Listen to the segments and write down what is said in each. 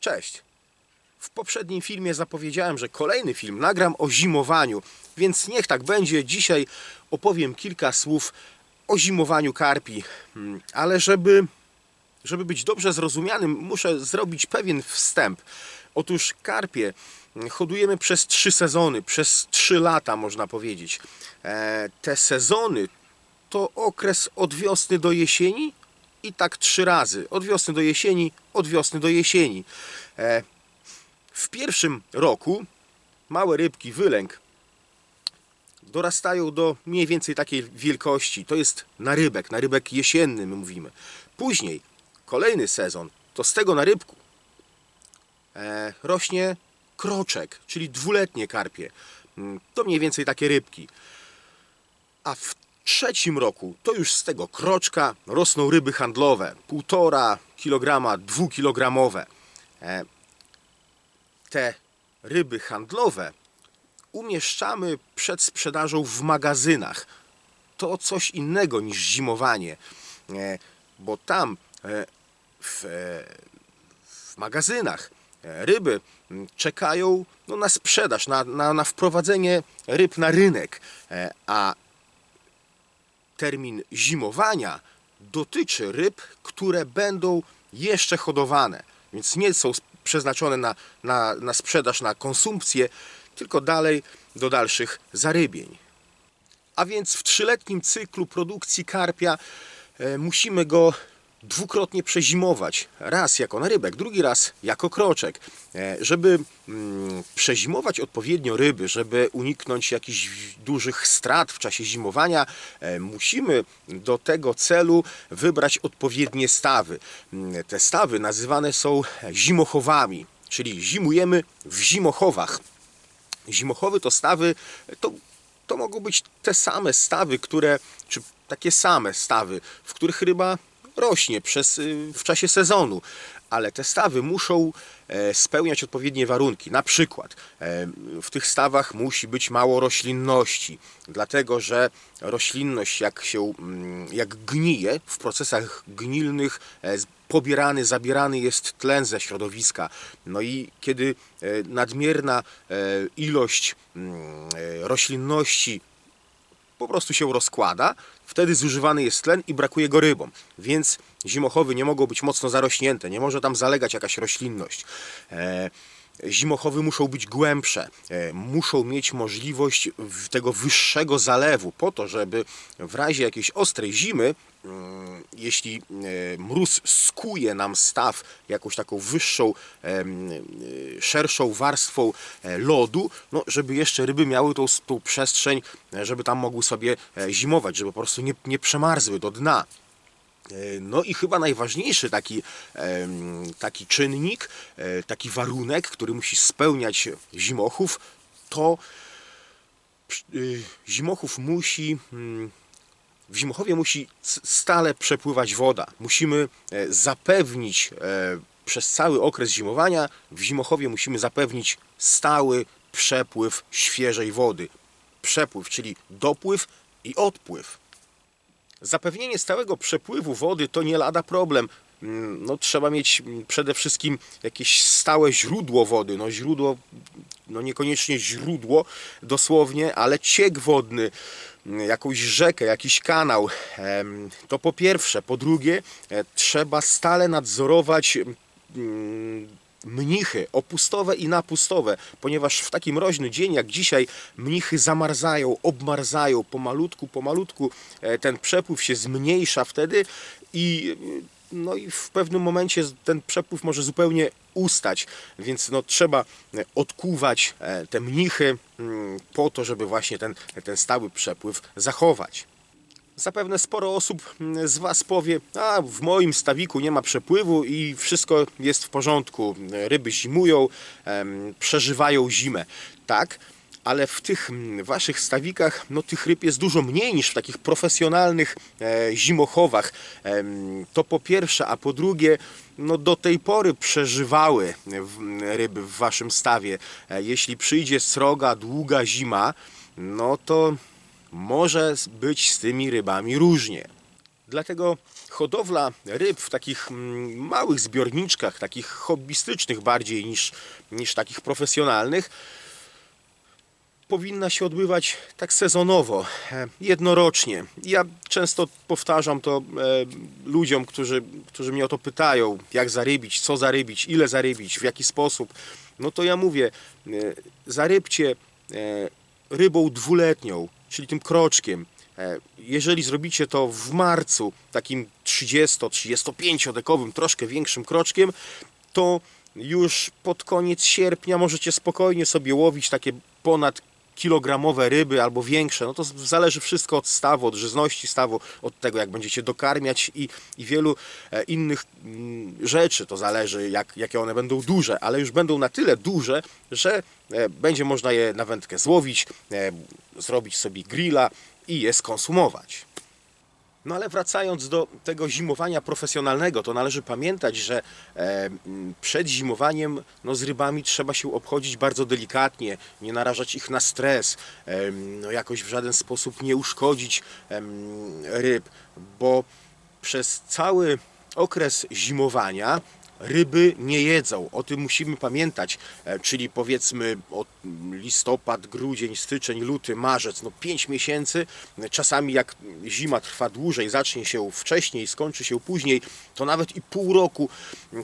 Cześć. W poprzednim filmie zapowiedziałem, że kolejny film nagram o zimowaniu, więc niech tak będzie. Dzisiaj opowiem kilka słów o zimowaniu karpi. Hmm, Ale żeby, żeby być dobrze zrozumianym, muszę zrobić pewien wstęp. Otóż karpie mm, hodujemy przez trzy sezony, przez trzy lata można powiedzieć. E, te sezony to okres od wiosny do jesieni i tak trzy razy. Od wiosny do jesieni, od wiosny do jesieni. E, w pierwszym roku małe rybki, wylęk, dorastają do mniej więcej takiej wielkości. To jest narybek, narybek jesienny my mówimy. Później, kolejny sezon, to z tego narybku e, rośnie kroczek, czyli dwuletnie karpie. Mm, To mniej więcej takie rybki. A w trzecim roku to już z tego kroczka rosną ryby handlowe. Półtora kilograma, dwukilogramowe. E, Te ryby handlowe umieszczamy przed sprzedażą w magazynach. To coś innego niż zimowanie, e, bo tam e, w, w magazynach ryby m, czekają no, na sprzedaż, na, na, na wprowadzenie ryb na rynek, a termin zimowania dotyczy ryb, które będą jeszcze hodowane, więc nie są przeznaczone na, na, na sprzedaż, na konsumpcję, tylko dalej do dalszych zarybień. A więc w trzyletnim cyklu produkcji karpia e, musimy go dwukrotnie przezimować. Raz jako narybek, drugi raz jako kroczek. E, żeby mm, przezimować odpowiednio ryby, żeby uniknąć jakichś dużych strat w czasie zimowania, e, musimy do tego celu wybrać odpowiednie stawy. Mm, Te stawy nazywane są zimochowami, czyli zimujemy w zimochowach. Zimochowy to stawy, to, to mogą być te same stawy, które, czy takie same stawy, w których ryba rośnie przez, y, w czasie sezonu, ale te stawy muszą e, spełniać odpowiednie warunki. Na przykład e, w tych stawach musi być mało roślinności, dlatego że roślinność jak się mm, jak gnije w procesach gnilnych e, pobierany, zabierany jest tlen ze środowiska. No i kiedy nadmierna ilość mm, roślinności po prostu się rozkłada, wtedy zużywany jest tlen i brakuje go rybom. Więc zimochowy nie mogą być mocno zarośnięte, nie może tam zalegać jakaś roślinność. E, Zimochowy muszą być głębsze, e, muszą mieć możliwość tego wyższego zalewu, po to, żeby w razie jakiejś ostrej zimy, jeśli e, mróz skuje nam staw jakąś taką wyższą, e, szerszą warstwą e, lodu, no, żeby jeszcze ryby miały tą, tą przestrzeń, e, żeby tam mogły sobie e, zimować, żeby po prostu nie, nie przemarzły do dna. E, No i chyba najważniejszy taki, taki czynnik, e, taki warunek, który musi spełniać zimochów, to zimochów musi, mm, w zimochowie musi stale przepływać woda. Musimy e, zapewnić e, przez cały okres zimowania, w zimochowie musimy zapewnić stały przepływ świeżej wody. Przepływ, czyli dopływ i odpływ. Zapewnienie stałego przepływu wody to nie lada problem. Mm, No, trzeba mieć mm, przede wszystkim jakieś stałe źródło wody. No, źródło, no niekoniecznie źródło dosłownie, ale ciek wodny, jakąś rzekę, jakiś kanał. To po pierwsze. Po drugie, e, trzeba stale nadzorować mm, mnichy opustowe i napustowe, ponieważ w taki mroźny dzień jak dzisiaj mnichy zamarzają, obmarzają pomalutku, pomalutku e, ten przepływ się zmniejsza wtedy i no i w pewnym momencie ten przepływ może zupełnie ustać, więc no trzeba e, odkuwać e, te mnichy mm, po to, żeby właśnie ten, ten stały przepływ zachować. Zapewne sporo osób mm, z Was powie, a w moim stawiku nie ma przepływu i wszystko jest w porządku. Ryby zimują, przeżywają zimę. Tak, ale w tych mm, Waszych stawikach no, tych ryb jest dużo mniej niż w takich profesjonalnych e, zimochowach. To po pierwsze, a po drugie, no, do tej pory przeżywały w, ryby w Waszym stawie. E, jeśli przyjdzie sroga, długa zima, no to może być z tymi rybami różnie. Dlatego hodowla ryb w takich małych zbiorniczkach, takich hobbystycznych bardziej niż, niż takich profesjonalnych, powinna się odbywać tak sezonowo, e, jednorocznie. Ja często powtarzam to e, ludziom, którzy, którzy mnie o to pytają, jak zarybić, co zarybić, ile zarybić, w jaki sposób. No to ja mówię, e, zarybcie rybą dwuletnią, czyli tym kroczkiem. Jeżeli zrobicie to w marcu, takim 30-35 dekowym, troszkę większym kroczkiem, to już pod koniec sierpnia możecie spokojnie sobie łowić takie ponad kilogramowe ryby albo większe. No to zależy wszystko od stawu, od żyzności stawu, od tego jak będziecie dokarmiać i, i wielu e, innych mm, rzeczy. To zależy jak, jakie one będą duże, ale już będą na tyle duże, że e, będzie można je na wędkę złowić, e, zrobić sobie grilla i je skonsumować. No ale wracając do tego zimowania profesjonalnego, to należy pamiętać, że e, przed zimowaniem no, z rybami trzeba się obchodzić bardzo delikatnie, nie narażać ich na stres, e, no, jakoś w żaden sposób nie uszkodzić em, ryb, bo przez cały okres zimowania ryby nie jedzą. O tym musimy pamiętać. E, Czyli powiedzmy od listopad, grudzień, styczeń, luty, marzec, no 5 miesięcy. Czasami jak zima trwa dłużej, zacznie się wcześniej, skończy się później, to nawet i pół roku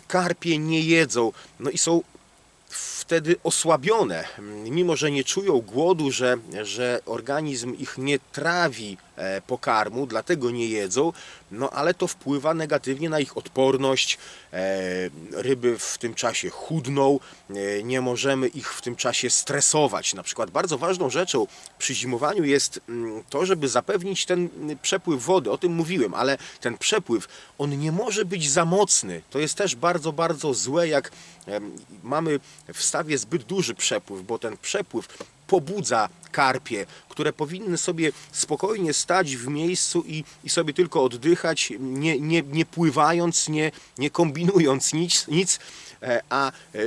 karpie nie jedzą. No i są wtedy osłabione, mimo że nie czują głodu, że, że organizm ich nie trawi e, pokarmu, dlatego nie jedzą, no ale to wpływa negatywnie na ich odporność. E, ryby w tym czasie chudną, e, nie możemy ich w tym czasie stresować. Na przykład bardzo ważną rzeczą przy zimowaniu jest mm, to, żeby zapewnić ten przepływ wody. O tym mówiłem, ale ten przepływ, on nie może być za mocny. To jest też bardzo, bardzo złe, jak mamy w stawie zbyt duży przepływ, bo ten przepływ pobudza karpie, które powinny sobie spokojnie stać w miejscu i, i sobie tylko oddychać, nie, nie, nie pływając, nie, nie kombinując nic, nic e, a e, e,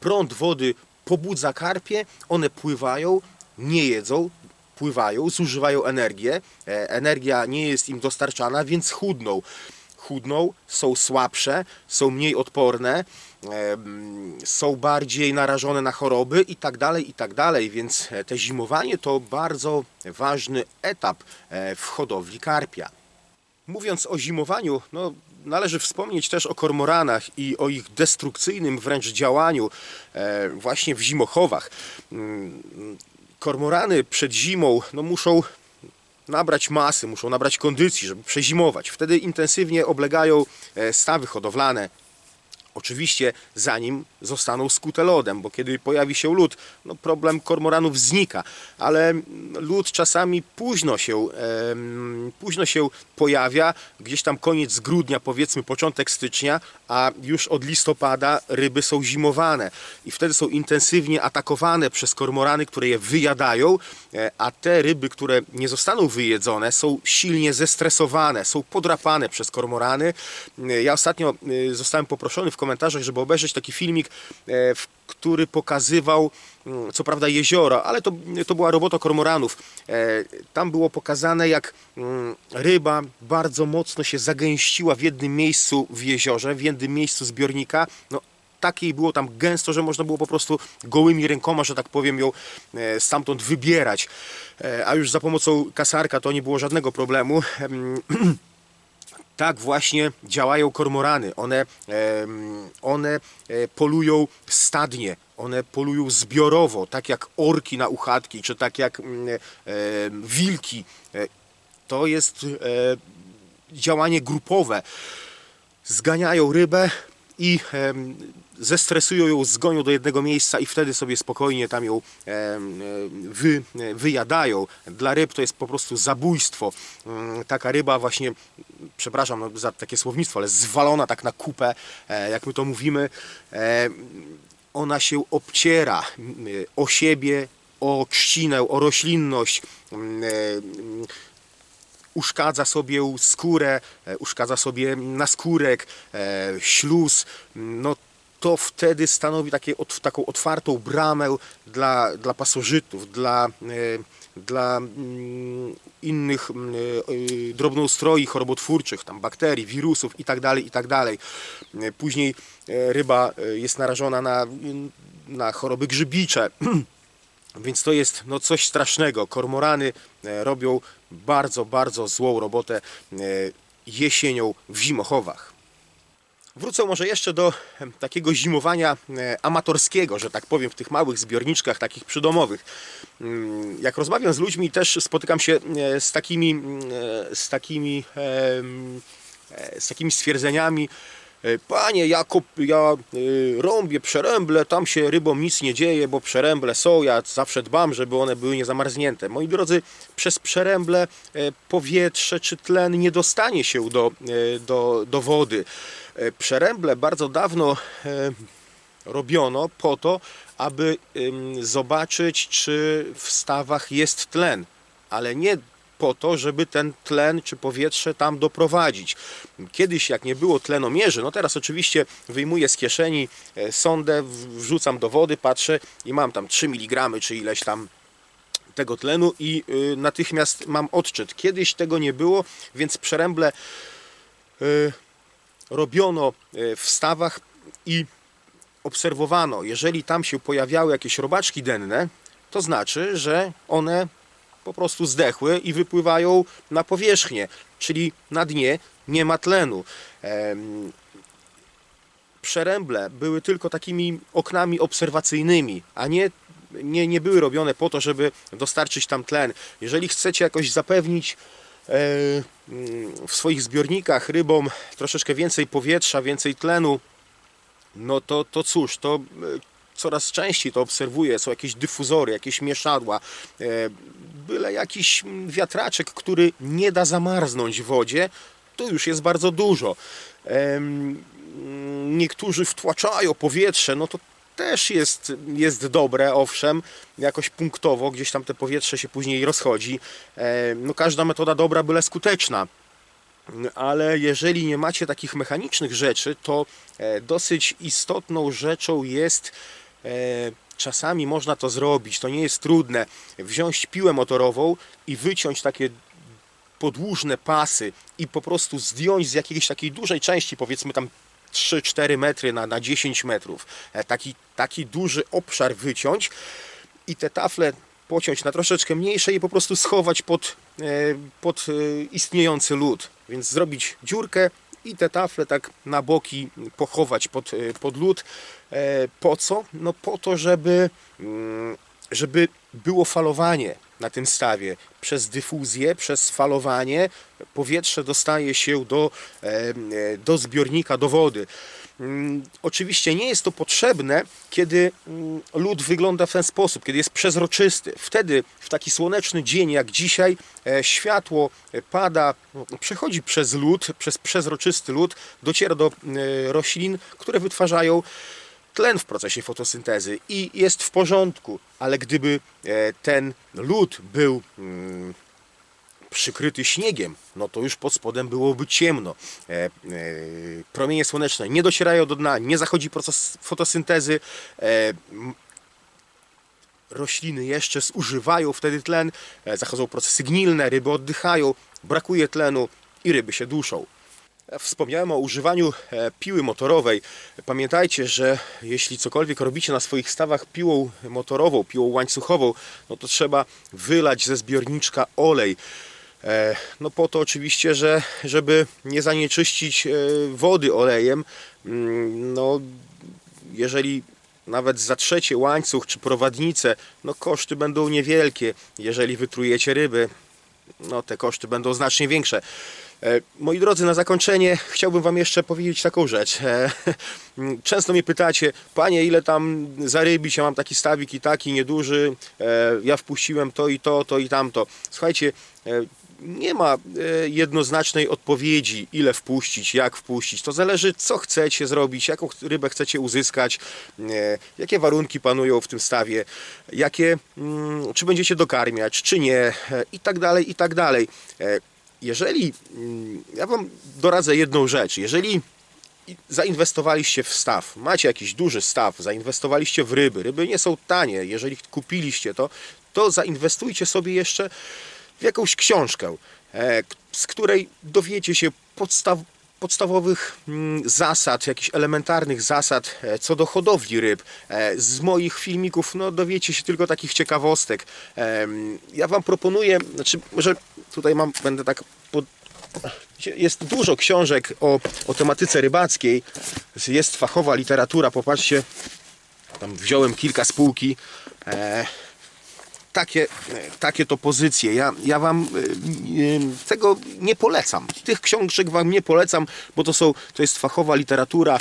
prąd wody pobudza karpie, one pływają, nie jedzą, pływają, zużywają energię, e, energia nie jest im dostarczana, więc chudną. Chudną, są słabsze, są mniej odporne, są bardziej narażone na choroby i tak dalej, i tak dalej, więc e, te zimowanie to bardzo ważny etap e, w hodowli karpia. Mówiąc o zimowaniu, no, należy wspomnieć też o kormoranach i o ich destrukcyjnym wręcz działaniu e, właśnie w zimochowach. Mm, Kormorany przed zimą no, muszą nabrać masy, muszą nabrać kondycji, żeby przezimować. Wtedy intensywnie oblegają stawy hodowlane. Oczywiście zanim zostaną skute lodem, bo kiedy pojawi się lód, no problem kormoranów znika, ale lód czasami późno się, em, późno się pojawia, gdzieś tam koniec grudnia, powiedzmy początek stycznia, a już od listopada ryby są zimowane i wtedy są intensywnie atakowane przez kormorany, które je wyjadają, e, a te ryby, które nie zostaną wyjedzone, są silnie zestresowane, są podrapane przez kormorany. E, Ja ostatnio e, zostałem poproszony w komentarzach, żeby obejrzeć taki filmik, e, w który pokazywał mm, co prawda jezioro, ale to, to była robota kormoranów. E, Tam było pokazane, jak mm, ryba bardzo mocno się zagęściła w jednym miejscu w jeziorze, w jednym miejscu zbiornika. No, takiej było tam gęsto, że można było po prostu gołymi rękoma, że tak powiem, ją e, stamtąd wybierać. A już za pomocą kasarka to nie było żadnego problemu. Tak właśnie działają kormorany. One, one e, polują stadnie, one polują zbiorowo, tak jak orki na uchatki, czy tak jak mm, e, wilki. E, To jest działanie grupowe. Zganiają rybę i zestresują ją, zgonią do jednego miejsca i wtedy sobie spokojnie tam ją wy, wyjadają. Dla ryb to jest po prostu zabójstwo. Mm, Taka ryba właśnie, przepraszam no, za takie słownictwo, ale zwalona tak na kupę, e, jak my to mówimy, e, ona się obciera mm, o siebie, o trzcinę, o roślinność, mm, e, uszkadza sobie skórę, uszkadza sobie naskórek, śluz. No, to wtedy stanowi takie, ot- taką otwartą bramę dla, dla pasożytów, dla, e, dla mm, innych mm, e, drobnoustroi chorobotwórczych, tam bakterii, wirusów itd. itd. E, Później e, ryba e, jest narażona na, na choroby grzybicze. Więc to jest no, coś strasznego. Kormorany e, robią bardzo, bardzo złą robotę e, jesienią w zimochowach. Wrócę może jeszcze do takiego zimowania e, amatorskiego, że tak powiem, w tych małych zbiorniczkach, takich przydomowych. Mm, Jak rozmawiam z ludźmi, też spotykam się e, z takimi, mm, e, z takimi, z takimi stwierdzeniami. Panie, ja, kop, ja rąbię przeręble, tam się rybom nic nie dzieje, bo przeręble są, ja zawsze dbam, żeby one były niezamarznięte. Moi drodzy, przez przeręble powietrze czy tlen nie dostanie się do, do, do wody. E, Przeręble bardzo dawno e, robiono po to, aby zobaczyć, czy w stawach jest tlen, ale nie po to, żeby ten tlen czy powietrze tam doprowadzić. Kiedyś, jak nie było tlenomierzy, no teraz oczywiście wyjmuję z kieszeni e, sondę, wrzucam do wody, patrzę i mam tam 3 mg czy ileś tam tego tlenu i y, natychmiast mam odczyt. Kiedyś tego nie było, więc przeręble y, robiono y, w stawach i obserwowano, jeżeli tam się pojawiały jakieś robaczki denne, to znaczy, że one po prostu zdechły i wypływają na powierzchnię, czyli na dnie nie ma tlenu. Przeręble były tylko takimi oknami obserwacyjnymi, a nie, nie, nie były robione po to, żeby dostarczyć tam tlen. Jeżeli chcecie jakoś zapewnić e, w swoich zbiornikach rybom troszeczkę więcej powietrza, więcej tlenu, no to, to cóż, to e, coraz częściej to obserwuję, są jakieś dyfuzory, jakieś mieszadła, e, byle jakiś wiatraczek, który nie da zamarznąć w wodzie, to już jest bardzo dużo. Niektórzy wtłaczają powietrze, no to też jest, jest dobre, owszem, jakoś punktowo, gdzieś tam te powietrze się później rozchodzi. E, No każda metoda dobra, byle skuteczna. Ale jeżeli nie macie takich mechanicznych rzeczy, to e, dosyć istotną rzeczą jest e, czasami można to zrobić, to nie jest trudne, wziąć piłę motorową i wyciąć takie podłużne pasy i po prostu zdjąć z jakiejś takiej dużej części, powiedzmy tam 3-4 metry na, na 10 metrów, e, taki, taki duży obszar wyciąć i te tafle pociąć na troszeczkę mniejsze i po prostu schować pod, e, pod e, istniejący lód. Więc zrobić dziurkę i te tafle tak na boki pochować pod, pod lód. Po co? No po to, żeby, mm, żeby było falowanie na tym stawie. Przez dyfuzję, przez falowanie powietrze dostaje się do, e, e, do zbiornika, do wody. Mm, Oczywiście nie jest to potrzebne, kiedy mm, lód wygląda w ten sposób, kiedy jest przezroczysty. Wtedy, w taki słoneczny dzień jak dzisiaj, e, światło pada, przechodzi przez lód, przez przezroczysty lód, dociera do roślin, które wytwarzają tlen w procesie fotosyntezy i jest w porządku, ale gdyby e, ten lód był mm, przykryty śniegiem, no to już pod spodem byłoby ciemno. E, e, promienie słoneczne nie docierają do dna, nie zachodzi proces fotosyntezy. Rośliny jeszcze zużywają wtedy tlen, zachodzą procesy gnilne, ryby oddychają, brakuje tlenu i ryby się duszą. Wspomniałem o używaniu e, piły motorowej. Pamiętajcie, że jeśli cokolwiek robicie na swoich stawach piłą motorową, piłą łańcuchową, no to trzeba wylać ze zbiorniczka olej. E, No po to oczywiście, że żeby nie zanieczyścić e, wody olejem, Mm, no jeżeli nawet zatrzecie łańcuch czy prowadnicę, no koszty będą niewielkie. Jeżeli wytrujecie ryby, no te koszty będą znacznie większe. E, Moi drodzy, na zakończenie chciałbym Wam jeszcze powiedzieć taką rzecz. E, Często mnie pytacie, panie, ile tam zarybić? Ja mam taki stawik i taki nieduży, e, ja wpuściłem to i to, to i tamto. Słuchajcie, nie ma jednoznacznej odpowiedzi, ile wpuścić, jak wpuścić. To zależy, co chcecie zrobić, jaką rybę chcecie uzyskać, jakie warunki panują w tym stawie, jakie, mm, czy będziecie dokarmiać, czy nie, i tak dalej, i tak dalej. Jeżeli, mm, ja Wam doradzę jedną rzecz, jeżeli zainwestowaliście w staw, macie jakiś duży staw, zainwestowaliście w ryby, ryby nie są tanie, jeżeli kupiliście to, to zainwestujcie sobie jeszcze w jakąś książkę, e, z której dowiecie się podstaw, podstawowych mm, zasad, jakichś elementarnych zasad e, co do hodowli ryb. E, Z moich filmików no, dowiecie się tylko takich ciekawostek. Em, Ja Wam proponuję, znaczy może tutaj mam, będę tak pod, jest dużo książek o, o tematyce rybackiej. Jest fachowa literatura, popatrzcie. Tam wziąłem kilka spółki. Takie, takie to pozycje. Ja, ja wam e, e, tego nie polecam. Tych książek wam nie polecam, bo to są, to jest fachowa literatura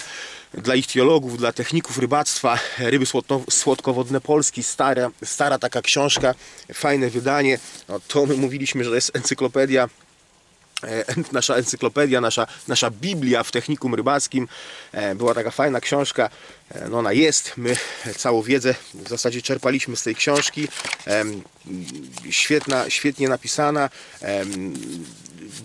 dla ichtiologów, dla techników rybactwa. Ryby słodkowodne Polski, stara, stara taka książka, fajne wydanie. No, to my mówiliśmy, że to jest encyklopedia nasza encyklopedia, nasza, nasza Biblia w technikum rybackim. E, Była taka fajna książka, E, no ona jest, my całą wiedzę w zasadzie czerpaliśmy z tej książki. Świetna, świetnie napisana,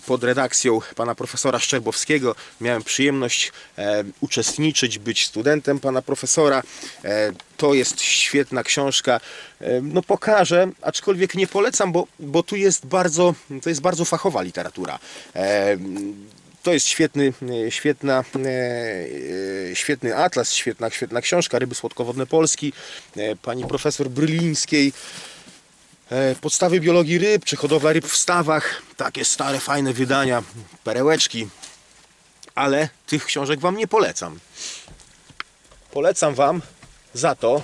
pod redakcją pana profesora Szczerbowskiego. Miałem przyjemność e, uczestniczyć, być studentem pana profesora. E, to jest świetna książka. E, no pokażę, aczkolwiek nie polecam, bo, bo tu jest bardzo, to jest bardzo fachowa literatura. To jest świetny, świetna, świetny atlas, świetna, świetna książka Ryby Słodkowodne Polski pani profesor Brylińskiej. E, Podstawy biologii ryb, czy hodowla ryb w stawach. Takie stare, fajne wydania, perełeczki. Ale tych książek Wam nie polecam. Polecam Wam za to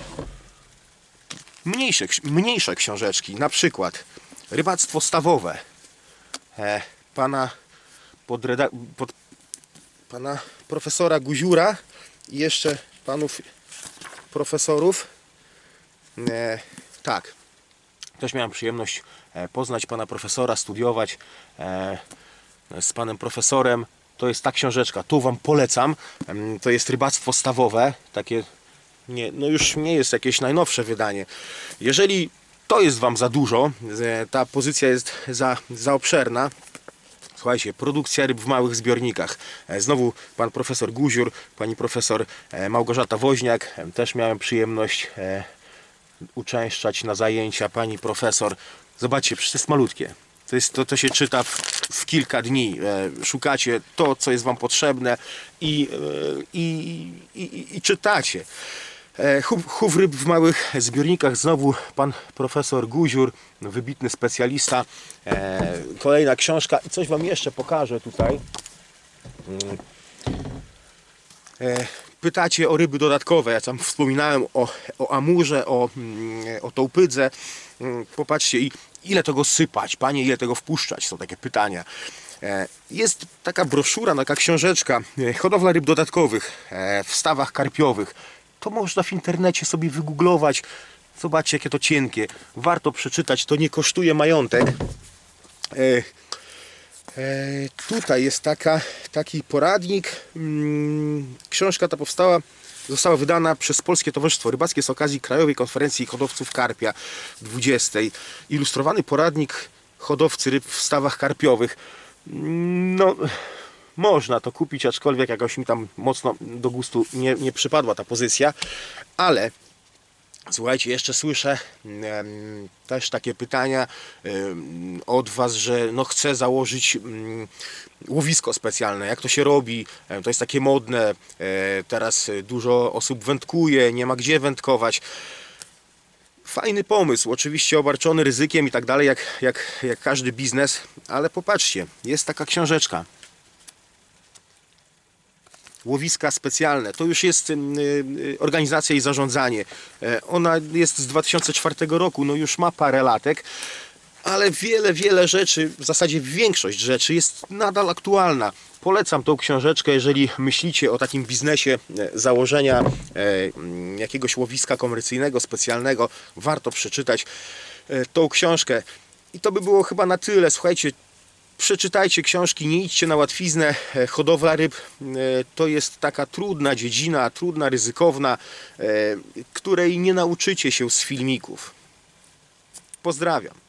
mniejsze, mniejsze książeczki. Na przykład Rybactwo stawowe. E, pana, podreda- pod, pana profesora Guziura i jeszcze panów profesorów. E, tak, też miałem przyjemność e, poznać pana profesora, studiować e, z panem profesorem. To jest ta książeczka, tu wam polecam. To jest rybactwo stawowe, takie nie, no już nie jest jakieś najnowsze wydanie. Jeżeli to jest wam za dużo, e, ta pozycja jest za, za obszerna, Słuchajcie, produkcja ryb w małych zbiornikach. Znowu pan profesor Guziur, pani profesor Małgorzata Woźniak. Też miałem przyjemność uczęszczać na zajęcia pani profesor. Zobaczcie, przecież to jest malutkie. To, jest, to, to się czyta w, w kilka dni. E, Szukacie to, co jest wam potrzebne i, e, i, i, i, czytacie. E, chów ryb w małych zbiornikach. Znowu pan profesor Guziur, wybitny specjalista. E, Kolejna książka. I coś wam jeszcze pokażę tutaj. Mm. E, Pytacie o ryby dodatkowe. Ja tam wspominałem o, o amurze, o, mm, o tołpydze. Mm, Popatrzcie, i ile tego sypać, panie, ile tego wpuszczać? Są takie pytania. E, Jest taka broszura, taka książeczka, e, hodowla ryb dodatkowych e, w stawach karpiowych. To można w internecie sobie wygooglować. Zobaczcie, jakie to cienkie. Warto przeczytać, to nie kosztuje majątek. E, tutaj jest taka, taki poradnik. Mm, Książka ta powstała, została wydana przez Polskie Towarzystwo Rybackie z okazji Krajowej Konferencji Hodowców Karpia 20. Ilustrowany poradnik hodowcy ryb w stawach karpiowych. Mm, No, można to kupić, aczkolwiek jakoś mi tam mocno do gustu nie, nie przypadła ta pozycja, ale Słuchajcie, jeszcze słyszę em, też takie pytania em, od Was, że no chcę założyć mm, łowisko specjalne. Jak to się robi? E, To jest takie modne. E, Teraz e, dużo osób wędkuje, nie ma gdzie wędkować. Fajny pomysł, oczywiście obarczony ryzykiem i tak dalej, jak, jak, jak każdy biznes, ale popatrzcie, jest taka książeczka łowiska specjalne. To już jest y, y, organizacja i zarządzanie. E, Ona jest z 2004 roku, no już ma parę latek, ale wiele, wiele rzeczy, w zasadzie większość rzeczy jest nadal aktualna. Polecam tą książeczkę, jeżeli myślicie o takim biznesie e, założenia e, mm, jakiegoś łowiska komercyjnego, specjalnego. Warto przeczytać tą książkę. I to by było chyba na tyle. Słuchajcie, Przeczytajcie książki, nie idźcie na łatwiznę. E, Hodowla ryb e, to jest taka trudna dziedzina, trudna, ryzykowna, e, której nie nauczycie się z filmików. Pozdrawiam.